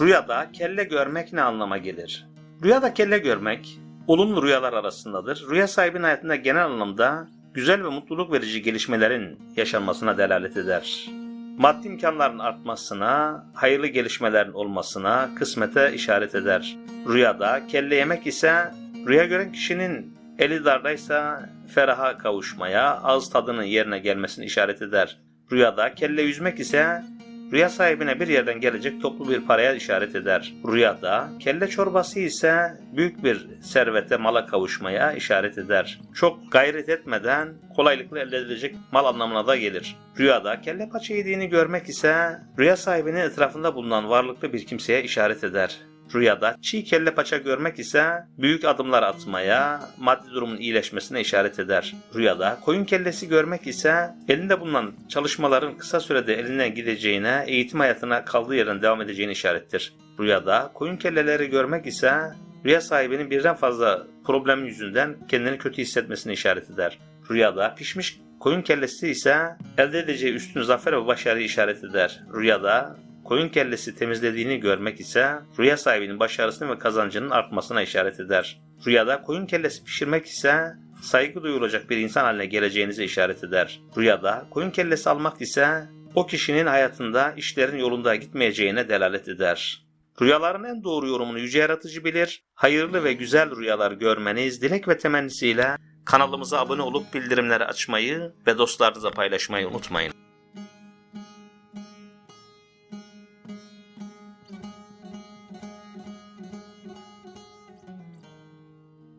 Rüyada kelle görmek ne anlama gelir? Rüyada kelle görmek olumlu rüyalar arasındadır. Rüya sahibinin hayatında genel anlamda güzel ve mutluluk verici gelişmelerin yaşanmasına delalet eder. Maddi imkanların artmasına, hayırlı gelişmelerin olmasına, kısmete işaret eder. Rüyada kelle yemek ise rüya gören kişinin eli dardaysa feraha kavuşmaya, ağız tadının yerine gelmesini işaret eder. Rüyada kelle yüzmek ise Rüya sahibine bir yerden gelecek toplu bir paraya işaret eder. Rüyada kelle çorbası ise büyük bir servete mala kavuşmaya işaret eder. Çok gayret etmeden kolaylıkla elde edilecek mal anlamına da gelir. Rüyada kelle paça yediğini görmek ise rüya sahibinin etrafında bulunan varlıklı bir kimseye işaret eder. Rüyada çiğ kelle paça görmek ise büyük adımlar atmaya, maddi durumun iyileşmesine işaret eder. Rüyada koyun kellesi görmek ise elinde bulunan çalışmaların kısa sürede eline gideceğine, eğitim hayatına kaldığı yerden devam edeceğine işarettir. Rüyada koyun kelleleri görmek ise rüya sahibinin birden fazla problem yüzünden kendini kötü hissetmesine işaret eder. Rüyada pişmiş koyun kellesi ise elde edeceği üstün zafer ve başarıyı işaret eder. Rüyada koyun kellesi temizlediğini görmek ise rüya sahibinin başarısının ve kazancının artmasına işaret eder. Rüyada koyun kellesi pişirmek ise saygı duyulacak bir insan haline geleceğinize işaret eder. Rüyada koyun kellesi almak ise o kişinin hayatında işlerin yolunda gitmeyeceğine delalet eder. Rüyaların en doğru yorumunu yüce yaratıcı bilir. Hayırlı ve güzel rüyalar görmeniz dilek ve temennisiyle kanalımıza abone olup bildirimleri açmayı ve dostlarınıza paylaşmayı unutmayın.